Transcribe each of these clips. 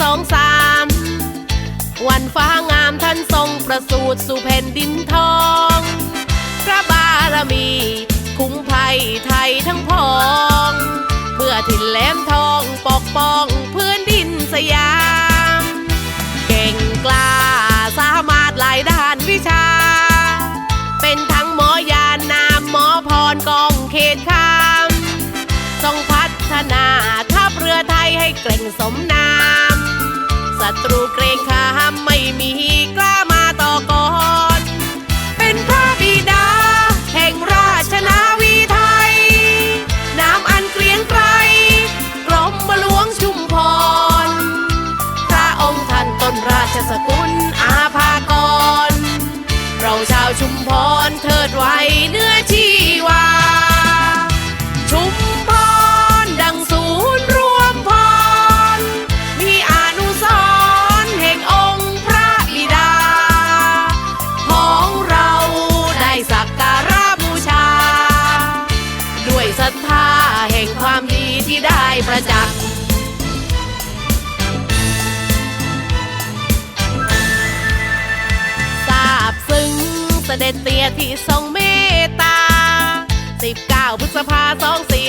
สองสามวันฟ้างามท่านทรงประสูติสู่แผ่นดินทอง พระบารมี คุ้มภัยไทยทั้งพอง เพื่อถิ่นแหลมทองปกป้องพื้นดินสยาม เก่งกล้าสามารถหลายด้านวิชา เป็นทั้งหมอยานนามหมอพรกองเขตคามทรงพัฒนาทัพเรือไทยให้เกร่งสมนาม ศัตรูเกรงขามไม่มีกล้ามาต่อกรเป็นพระบิดา แห่งราชนาวีไทย น้ำอันเกรียงไกรกรมหลวงชุมพร พระองค์ท่านต้นราชสกุลอาภากร เราชาวชุมพรเทิดไว้เนื้อชีวา จัก ทราบซึ้งเสด็จเตียที่ทรงเมตตา 19 พฤษภา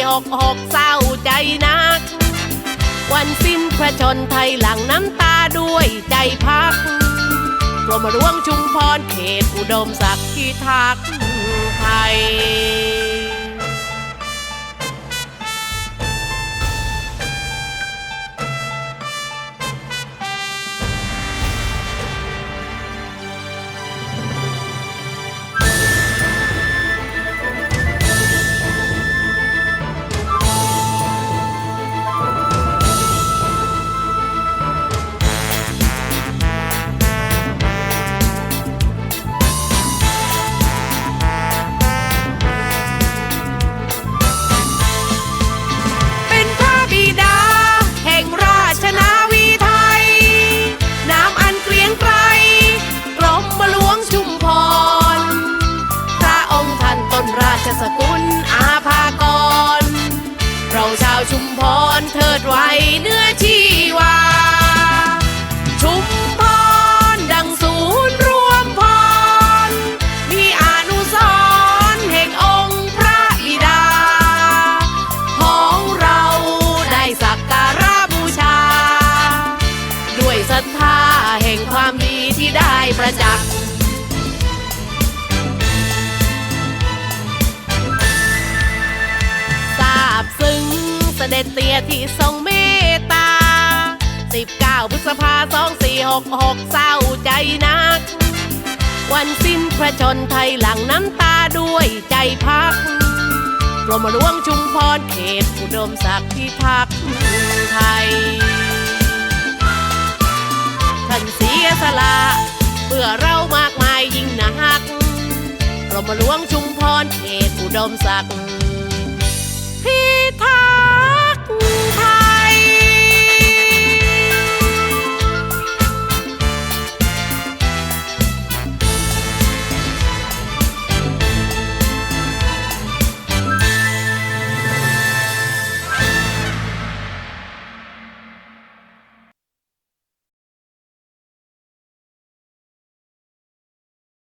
2466 เศร้าใจนัก วันสิ้นพระชนไทยหลังน้ำตาด้วยใจพักกรมหลวงชุมพรเขตอุดมศักดิ์ที่ทักไทย ชุมพรเทิดไว้เนื้อชีวา ชุมพรดังศูนย์รวมพร มีอนุสรณ์แห่งองค์พระบิดา ของเราได้สักการะบูชา ด้วยศรัทธาแห่งความดีที่ได้ประจักษ์ ด็จเตียที่ทรงเมตตา 19 พฤษภา 2466 เศร้าใจนัก วันสิ้นพระชนไทยหลังน้ำตาด้วยใจพักกรมหลวงชุมพรเขตอุดมศักดิ์ที่ทักไทย ท่านเสียสละเพื่อเรามากมายยิ่งนักกรมหลวงชุมพรเขตอุดมศักดิ์